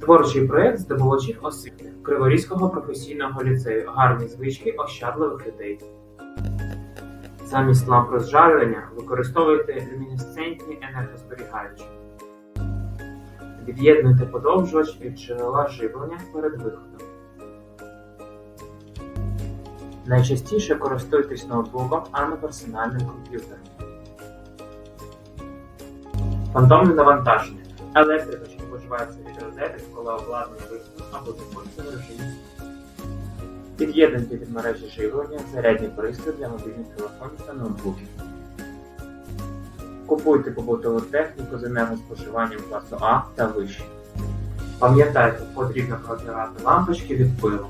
Творчий проєкт здобувачів освіти Криворізького професійного ліцею Гарні звички ощадливих людей. Замість ламп розжарювання використовуйте люмінесцентні енергозберігаючі. Від'єднуйте подовжувач від джерела живлення перед виходом. Найчастіше користуйтесь ноутбуком, а не персональним комп'ютером. Фантомне навантаження. Електрика, споживається від коли обладнання вимкнено або в режимі. Під'єднуйте від мережі живлення зарядні пристрої для мобільних телефонів та ноутбуків. Купуйте побутову техніку з енергоспоживанням класу А та вище. Пам'ятайте, потрібно протирати лампочки від пилу.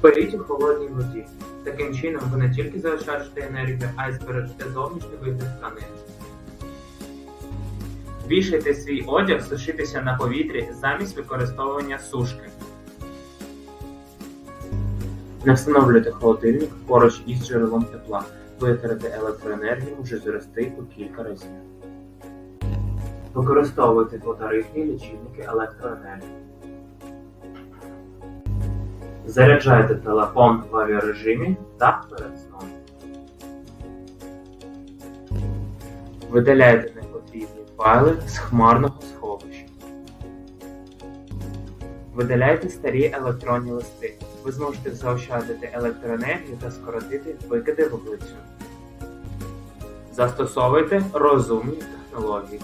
Періть у холодній воді. Таким чином ви не тільки заощаджуєте енергію, а й збережете зовнішній вигляд тканин. Вішайте свій одяг сушитися на повітрі замість використовування сушки. Не встановлюйте холодильник поруч із джерелом тепла. Витратите електроенергію може зрости у кілька разів. Використовуйте двотарифні лічильники електроенергії. Заряджайте телефон в авіарежимі та перед сном. Видаляйте файли з хмарного сховища. Видаляйте старі електронні листи. Ви зможете заощадити електроенергію та скоротити викиди вуглецю. Застосовуйте розумні технології.